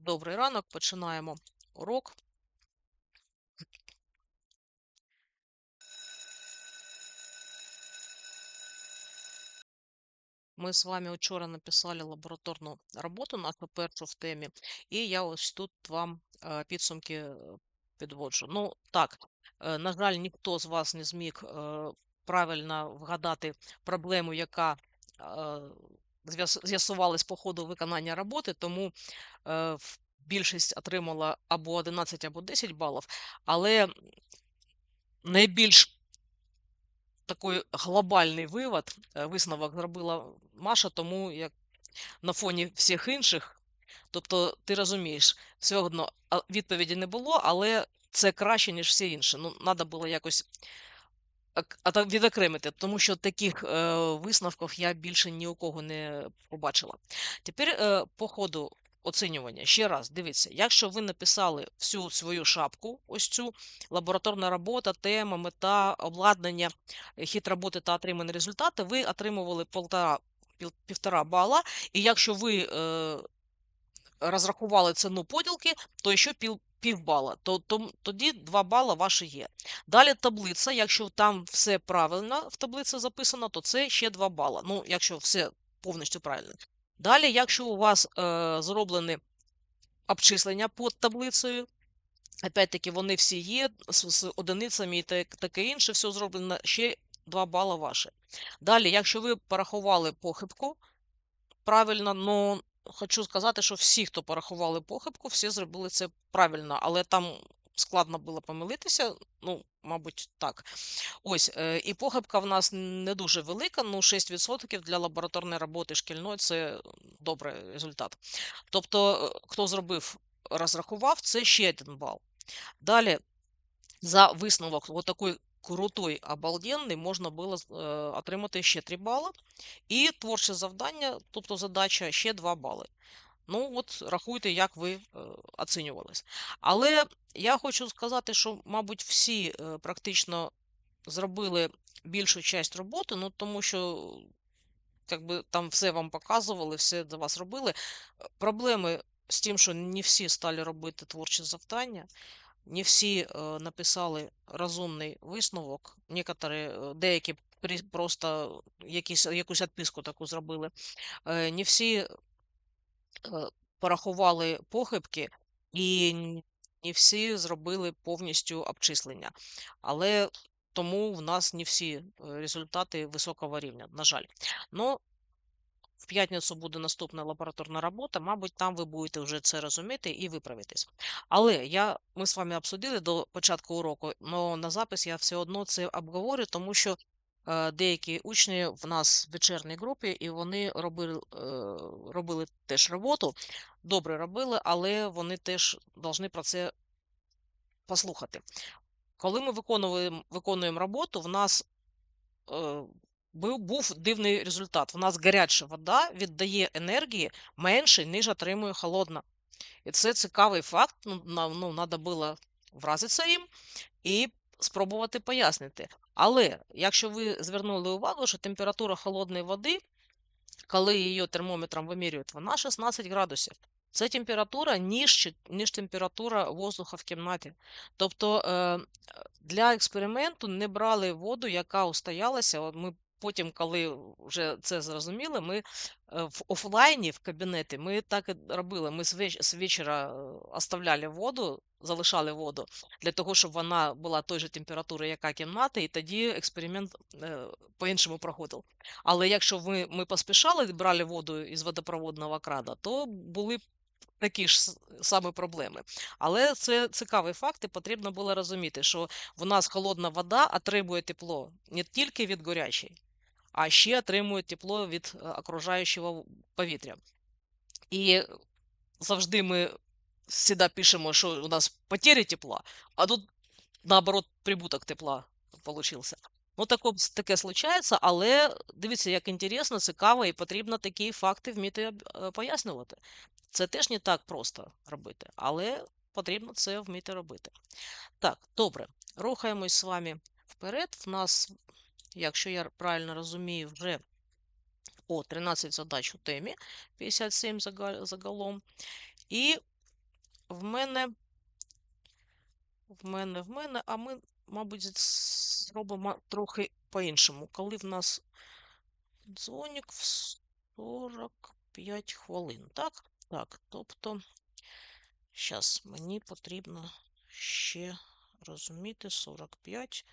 Добрий ранок, починаємо урок. Ми з вами вчора написали лабораторну роботу нашу першу в темі, і я ось тут вам е, підсумки е, підводжу. Ну, так, е, на жаль, ніхто з вас не зміг правильно вгадати проблему, яка е, з'яс- по ходу виконання роботи, тому е, більшість отримала або 11, або 10 балів. Але найбільш такий глобальний вивод, е, висновок зробила Маша, тому як на фоні всіх інших, тобто ти розумієш, все одно відповіді не було, але це краще, ніж всі інші. Ну, треба було якось відокремити, тому що таких е, висновків я більше ні у кого не побачила. Тепер е, по ходу оцінювання. Ще раз, дивіться, якщо ви написали всю свою шапку, ось цю лабораторна робота, тема, мета, обладнання, хід роботи та отримані результати, ви отримували полтора, півтора бала. І якщо ви е, розрахували ціну поділки, то ще пів, півбала, то, то, тоді 2 бала ваші є. Далі таблиця, якщо там все правильно в таблиці записано, то це ще 2 бала. Ну, якщо все повністю правильно. Далі, якщо у вас е, зроблені обчислення під таблицею, опять-таки вони всі є з, з одиницями і так- таке інше, все зроблено, ще 2 бала ваші. Далі, якщо ви порахували похибку, правильно, ну хочу сказати, що всі, хто порахували похибку, всі зробили це правильно, але там складно було помилитися. Ну, мабуть, так. Ось, е, і похибка в нас не дуже велика, ну 6% для лабораторної роботи шкільної це добрий результат. Тобто, е, хто зробив, розрахував, це ще один бал. Далі, за висновок, отакий крутой, обалденний, можна було е, отримати ще 3 бали. І творче завдання, тобто задача, ще 2 бали. Ну, от рахуйте, як ви е, оцінювались. Але я хочу сказати, що, мабуть, всі е, практично зробили більшу часть роботи, ну тому що якби, там все вам показували, все за вас робили. Проблеми з тим, що не всі стали робити творчі завдання, не всі е, написали розумний висновок, некоторі, е, деякі просто якісь, якусь відписку таку зробили. Е, Не всі порахували похибки, і не всі зробили повністю обчислення. Але тому в нас не всі результати високого рівня, на жаль. Ну, в п'ятницю буде наступна лабораторна робота, мабуть, там ви будете вже це розуміти і виправитись. Але я, ми з вами обсудили до початку уроку, але на запис я все одно це обговорю, тому що е, деякі учні в нас в вечірній групі, і вони робили, е, робили теж роботу, добре робили, але вони теж повинні про це послухати. Коли ми виконуємо, виконуємо роботу, в нас е, був, був дивний результат. У нас гаряча вода віддає енергії менше, ніж отримує холодна. І це цікавий факт. Ну, ну, треба було вразитися їм і спробувати пояснити. Але якщо ви звернули увагу, що температура холодної води, коли її термометром вимірюють, вона 16 градусів. Це температура ніж, ніж температура воздуха в кімнаті. Тобто е, для експерименту не брали воду, яка устоялася. Ми потім, коли вже це зрозуміли, ми е, в офлайні в кабінеті ми так і робили. Ми з вечора е, оставляли воду, залишали воду для того, щоб вона була той же температури, яка кімната, і тоді експеримент е, по-іншому проходив. Але якщо ви, ми поспішали, брали воду із водопроводного крана, то були такі ж саме проблеми. Але це цікавий факт, і потрібно було розуміти, що в нас холодна вода отримує тепло не тільки від горячої, а ще отримує тепло від е, окружаючого повітря. І завжди ми завжди пишемо, що у нас потери тепла, а тут наоборот прибуток тепла получився. Ну, тако, таке случається, але дивіться, як інтересно, цікаво, і потрібно такі факти вміти е, пояснювати. Це теж не так просто робити, але потрібно це вміти робити. Так, добре, рухаємось з вами вперед. В нас, якщо я правильно розумію, вже о 13 задач у темі, 57 загалом. І в мене, в мене, в мене, а ми, мабуть, зробимо трохи по-іншому. Коли в нас дзвоник в 45 хвилин, так? Так, тобто, зараз мені потрібно ще розуміти 45.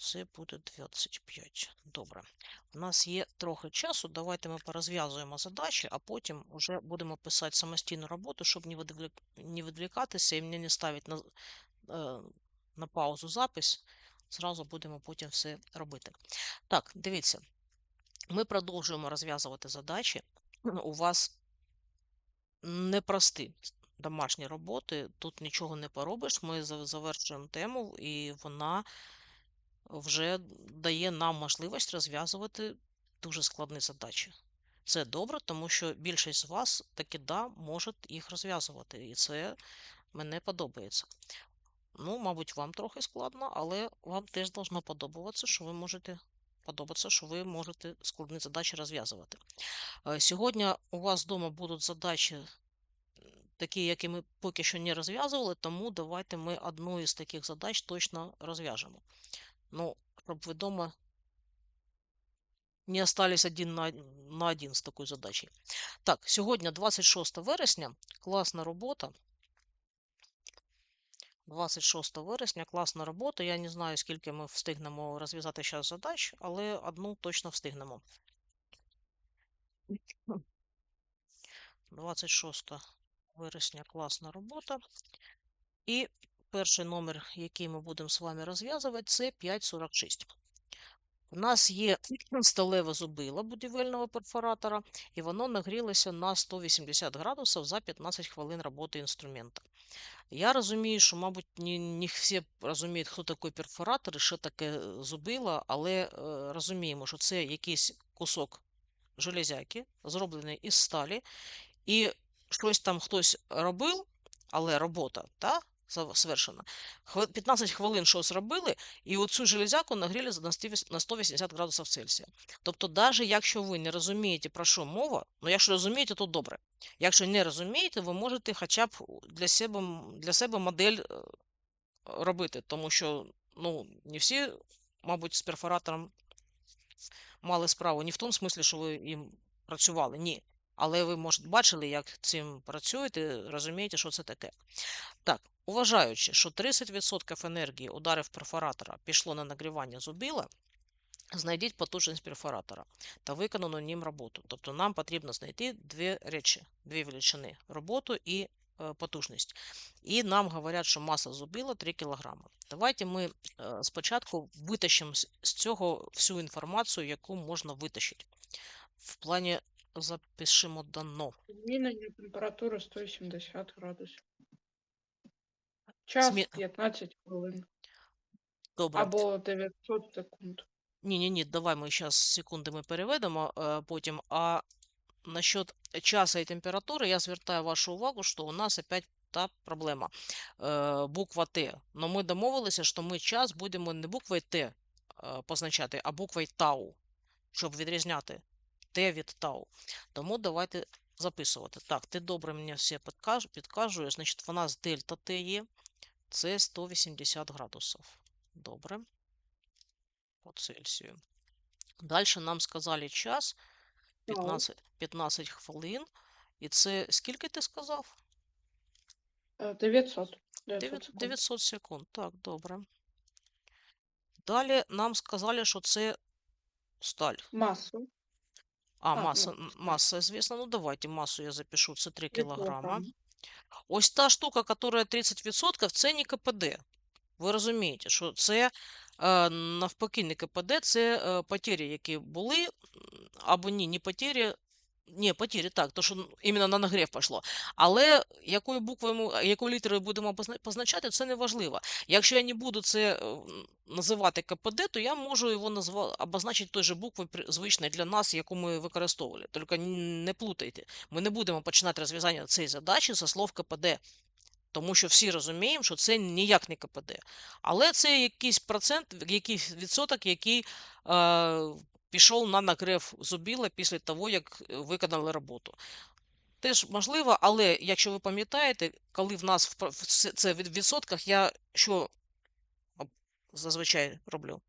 Це буде 25. Добре. У нас є трохи часу. Давайте ми порозв'язуємо задачі, а потім вже будемо писати самостійну роботу, щоб не відвлік- відвлікатися і мені не ставити на, е, на паузу запис. Зразу будемо потім все робити. Так, дивіться. Ми продовжуємо розв'язувати задачі. У вас непрості домашні роботи. Тут нічого не поробиш. Ми завершуємо тему, і вона вже дає нам можливість розв'язувати дуже складні задачі. Це добре, тому що більшість з вас таки да, може їх розв'язувати, і це мене подобається. Ну, мабуть, вам трохи складно, але вам теж должно подобатися, що ви можете подобатися, що ви можете складні задачі розв'язувати. Е, Сьогодні у вас вдома будуть задачі такі, які ми поки що не розв'язували, тому давайте ми одну із таких задач точно розв'яжемо. Ну, щоб ви дома не остались один на, на один з такою задачею. Так, сьогодні 26 вересня, класна робота. 26 вересня, класна робота. Я не знаю, скільки ми встигнемо розв'язати зараз задач, але одну точно встигнемо. 26 вересня, класна робота. І перший номер, який ми будемо з вами розв'язувати, це 546. У нас є сталеве зубило будівельного перфоратора, і воно нагрілося на 180 градусів за 15 хвилин роботи інструмента. Я розумію, що, мабуть, не, не всі розуміють, хто такий перфоратор і що таке е, зубило, але е, розуміємо, що це якийсь кусок железяки, зроблений із сталі, і щось там хтось робив, але робота та, зав- 15 хвилин щось робили, і оцю железяку нагріли на 180 градусів Цельсія. Тобто, навіть якщо ви не розумієте, про що мова, ну якщо розумієте, то добре. Якщо не розумієте, ви можете хоча б для себе, для себе модель е, робити, тому що ну, не всі, мабуть, з перфоратором мали справу не в тому смислі, що ви їм працювали, ні. Але ви, може, бачили, як цим працюєте, розумієте, що це таке. Так, уважаючи, що 30% енергії ударів перфоратора пішло на нагрівання зубила, знайдіть потужність перфоратора та виконану ним роботу. Тобто нам потрібно знайти дві речі, дві величини роботу і е, потужність. І нам говорять, що маса зубила 3 кг. Давайте ми е, спочатку витащимо з цього всю інформацію, яку можна витащити. В плані запишемо дано. Змінення температури 170 градусів. Час Змі- 15 хвилин. Добре. Або 900 секунд. Ні, ні, ні, давай ми зараз секунди ми переведемо е, потім. А насчет часу і температури я звертаю вашу увагу, що у нас опять та проблема. Е, буква Т. Но ми домовилися, що ми час будемо не буквою Т е, позначати, а буквою Тау, щоб відрізняти Т від Тау. Тому давайте записувати. Так, ти добре мені все підкаж, підказуєш. Значить, в нас дельта Т є. Це 180 градусів. Добре. По Цельсію. Дальше нам сказали час 15, 15 хвилин. І це скільки ти сказав? Е, 900. 900 секунд. 900 секунд. Так, добре. Далі нам сказали, що це сталь. Масу. А, А, маса, ну, м, масса, звісно. Ну, давайте масу я запишу. Це 3 3 кілограма. Ось та штука, яка 30%, це не КПД. Ви розумієте, що це е, навпаки не КПД, це е, потері, які були, або ні, не потері. Ні, потері, так, то що іменно на нагрів пішло. Але якою буквою, якою літерою будемо позначати, це не важливо. Якщо я не буду це е, називати КПД, то я можу його назва... обозначити той же буквою звичною для нас, яку ми використовували. Тільки не плутайте. Ми не будемо починати розв'язання цієї задачі зі слов КПД. Тому що всі розуміємо, що це ніяк не КПД. Але це якийсь процент, якийсь відсоток, який е, пішов на нагрев зубіла після того, як е, виконали роботу. Теж можливо, але якщо ви пам'ятаєте, коли в нас це в відсотках, я що зазвичай роблю?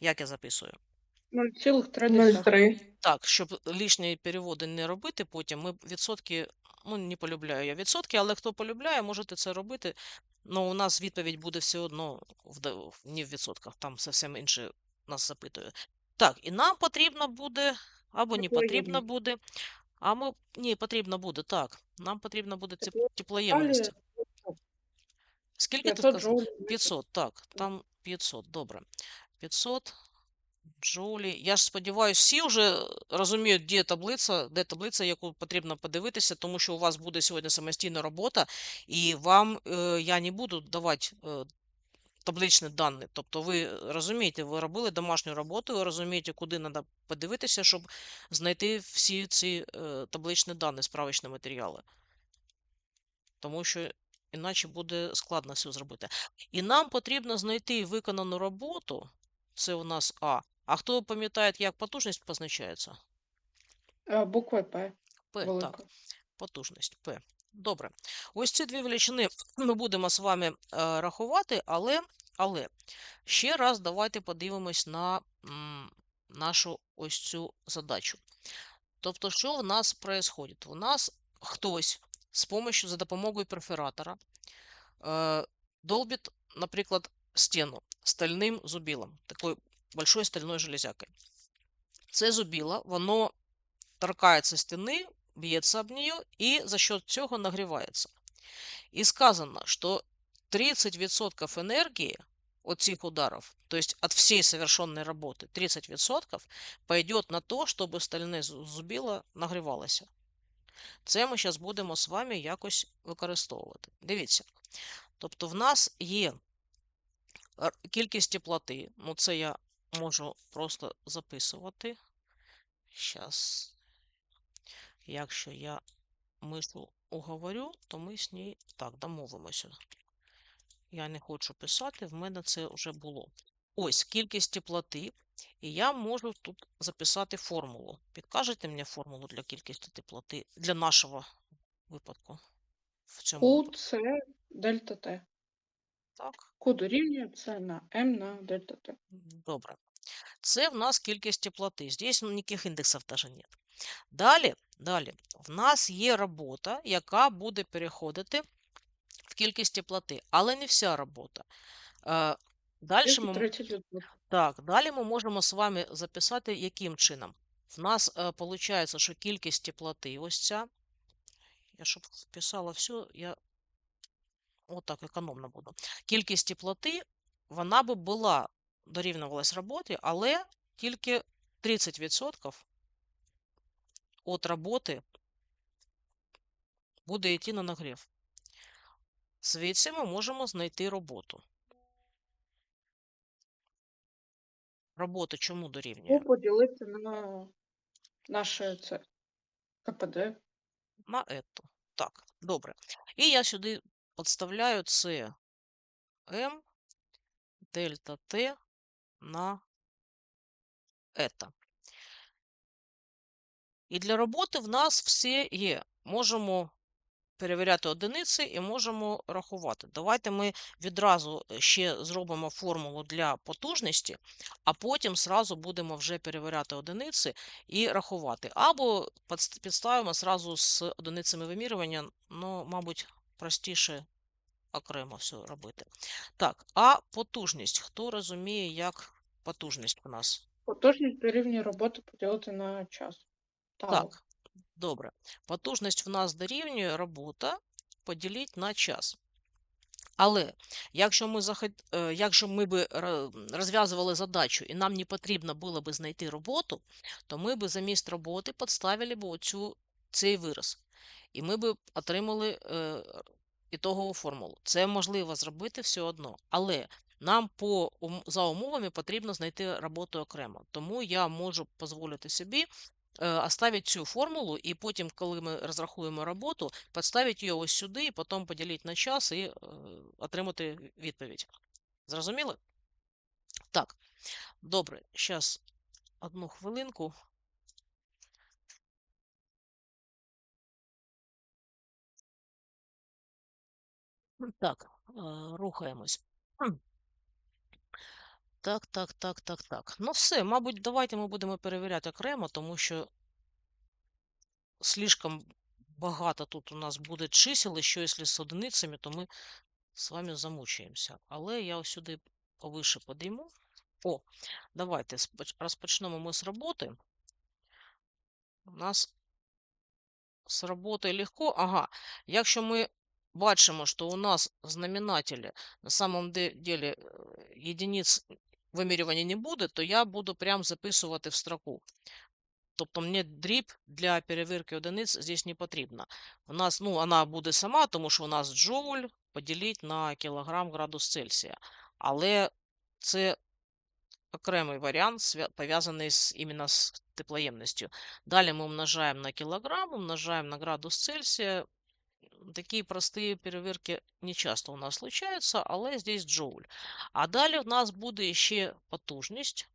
Як я записую? 0,3. 0,3. Так, щоб лишні переводи не робити потім, ми відсотки, ну не полюбляю я відсотки, але хто полюбляє, можете це робити. Ну, у нас відповідь буде все одно в- не в відсотках, там зовсім інше нас запитує. Так, і нам потрібно буде, або не потрібно буде, а ми, ні, потрібно буде, так. Нам потрібно буде Тепло- теплоємності. Скільки ти 500 сказав? 500, так, там 500, добре. 500 джоулі. Я ж сподіваюся, всі вже розуміють, де таблиця, де таблиця, яку потрібно подивитися, тому що у вас буде сьогодні самостійна робота, і вам е, я не буду давати е, табличні дані. Тобто ви розумієте, ви робили домашню роботу, ви розумієте, куди треба подивитися, щоб знайти всі ці е, табличні дані, справочні матеріали. Тому що іначе буде складно все зробити. І нам потрібно знайти виконану роботу. Це у нас А. А хто пам'ятає, як потужність позначається? Е, Буква П. П, Велика. так, потужність П. Добре. Ось ці дві величини ми будемо з вами е, рахувати, але, але ще раз давайте подивимось на м, нашу ось цю задачу. Тобто, що в нас происходит? У нас хтось з помощью, за допомогою перфоратора э, долбит, наприклад, стену стальним зубилом, такою большой стальною железякою. Це зубило, воно торкається стіни, б'ється об нее і за счет цього нагрівається. І сказано, що 30% энергии от цих ударов, то есть от всей совершенной работы, 30% пойдет на то, щоб стальне зу- зубило нагрівалося. Це ми зараз будемо з вами якось використовувати. Дивіться. Тобто в нас є кількість теплоти. Ну, це я можу просто записувати. Зараз, якщо я мислу уговорю, то ми з ній так домовимося. Я не хочу писати, в мене це вже було. Ось кількість теплоти, і я можу тут записати формулу. Підкажете мені формулу для кількості теплоти для нашого випадку в цьому У це дельта Т. Так, Q дорівнює це на М на дельта Т. добре. Це в нас кількість теплоти. Здесь ніяких індексів теж нет. Далі, далі, в нас є робота, яка буде переходити кількість теплоти, але не вся робота. Е, Далі ми, так, далі ми можемо з вами записати, яким чином. В нас виходить, що кількість теплоти ось ця. Я щоб писала все, я отак економно буду. Кількість теплоти, вона би була дорівнювалась роботі, але тільки 30% від роботи буде йти на нагрів. Звідси ми можемо знайти роботу. Робота чому дорівнює? Q поділити на наше це КПД. На ету. Так, добре. І я сюди підставляю це М дельта Т на ета. І для роботи в нас все є. Можемо перевіряти одиниці і можемо рахувати. Давайте ми відразу е, ще зробимо формулу для потужності, а потім зразу будемо вже перевіряти одиниці і рахувати. Або підставимо зразу з одиницями вимірювання, ну, мабуть, простіше окремо все робити. Так, а потужність. Хто розуміє, як потужність у нас? Потужність дорівнює роботу поділити на час. Тау. Так, добре. Потужність в нас дорівнює робота поділіть на час. Але якщо ми, захот... е, якщо ми би розв'язували задачу і нам не потрібно було би знайти роботу, то ми би замість роботи підставили б оцю, цей вираз. І ми би отримали е, ітогову формулу. Це можливо зробити все одно. Але нам по, за умовами потрібно знайти роботу окремо. Тому я можу дозволити собі Э, оставить цю формулу, і потім, коли ми розрахуємо роботу, підставити її ось сюди, і потім поділити на час і э, отримати відповідь. Зрозуміли? Так, добре, зараз одну хвилинку. Так, э, рухаємось. Так, так, так, так, так. Ну, все, мабуть, давайте ми будемо перевіряти окремо, тому що слишком багато тут у нас буде чисел, і що якщо з одиницями, то ми з вами замучаємося. Але я ось сюди повише подійму. О, давайте розпочнемо ми з роботи. У нас з роботи легко. Ага, якщо ми бачимо, що у нас знаменателі на самом де- деле е, єдиниць вимірювання не буде, то я буду прям записувати в строку. Тобто мені дріб для перевірки одиниць здесь не потрібна. У нас, ну, вона буде сама, тому що у нас джоуль поділити на кілограм градус Цельсія. Але це окремий варіант, пов'язаний з, іменно з теплоємністю. Далі ми умножаємо на кілограм, умножаємо на градус Цельсія. Такі прості перевірки не часто у нас случаються, але здесь джоуль. А далі в нас буде ще потужність.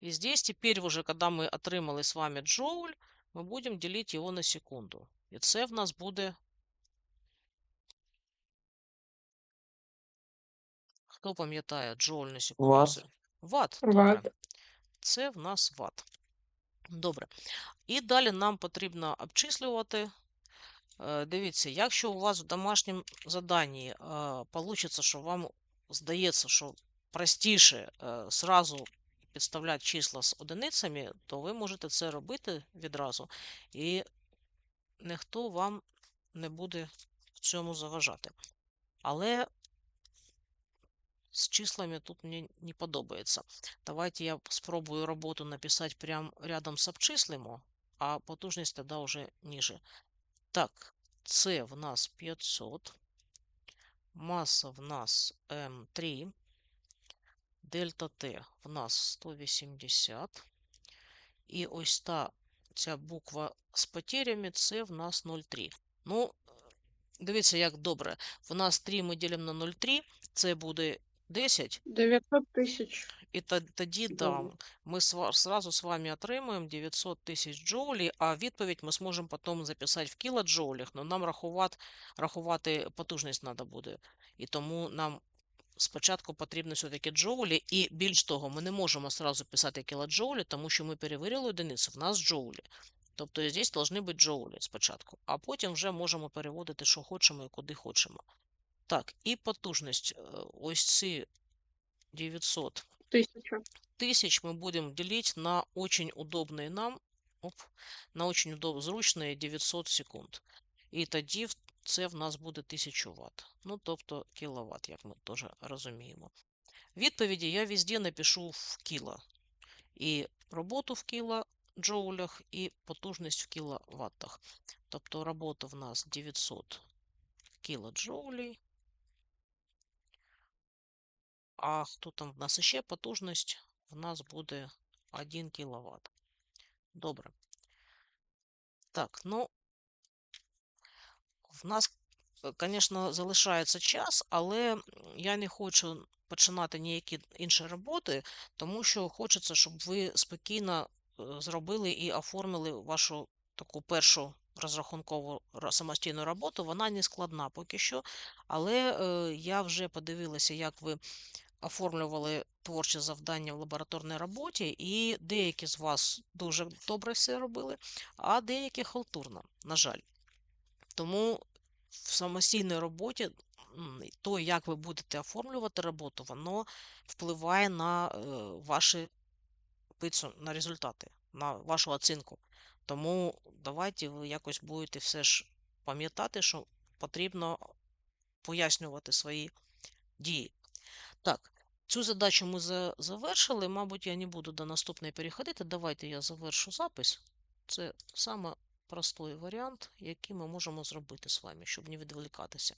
И здесь теперь уже, когда мы отримали с вами джоуль, мы будем делить его на секунду. І це в нас буде. Хто пам'ятає джоуль на секунду? Ват. Це Ват. Ват. Добре. Це в нас ват. Добре. І далі нам потрібно обчислювати. Е, Дивіться, якщо у вас в домашньому заданні вийде, що вам здається, що простіше е, зразу підставляти числа з одиницями, то ви можете це робити відразу, і ніхто вам не буде в цьому заважати. Але з числами тут мені не подобається. Давайте я спробую роботу написати прямо рядом з обчислимо, а потужність тоді вже ниже. Так, це в нас 500, маса в нас М3, дельта Т в нас 180. І ось та ця буква з потерями це в нас 0,3. Ну, дивіться, як добре. В нас 3 ми ділимо на 0,3, це буде 10. 900 тисяч. І тоді да, ми сразу з вами отримуємо 900 тисяч джоулей, а відповідь ми зможемо потім записати в кілоджоулях, але нам рахувати, рахувати потужність треба буде. І тому нам спочатку потрібно все-таки джоулі, і більш того, ми не можемо сразу писати кілоджоулі, тому що ми перевірили одиницю, в нас джоулі. Тобто здесь повинні бути джоулі спочатку, а потім вже можемо переводити, що хочемо і куди хочемо. Так, і потужність. е, Ось ці 900 Тисяча. тысяч мы будем делить на очень удобные нам, оп, на очень удоб, зручные 900 секунд. І тоді в- це в нас буде 1000 Вт. Ну, тобто кіловат, як ми теж розуміємо. Відповіді я везде напишу в кіло. І роботу в кілоджоулях, і потужність в кіловаттах. Тобто робота в нас 900 кілоджоулей. А хто там в нас ще потужність? В нас буде 1 кВт. Добре. Так, ну, в нас, звісно, залишається час, але я не хочу починати ніякі інші роботи, тому що хочеться, щоб ви спокійно е, зробили і оформили вашу таку першу розрахункову самостійну роботу. Вона не складна поки що, але е, я вже подивилася, як ви оформлювали творчі завдання в лабораторній роботі, і деякі з вас дуже добре все робили, а деякі халтурно, на жаль. Тому в самостійній роботі то, як ви будете оформлювати роботу, воно впливає на е, ваші на результати, на вашу оцінку. Тому давайте ви якось будете все ж пам'ятати, що потрібно пояснювати свої дії. Так, цю задачу ми завершили. Мабуть, я не буду до наступної переходити. Давайте я завершу запис. Це саме простий варіант, який ми можемо зробити з вами, щоб не відволікатися.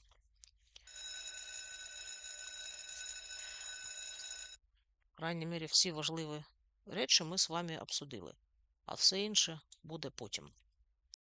В крайній мірі, всі важливі речі ми з вами обсудили, а все інше буде потім.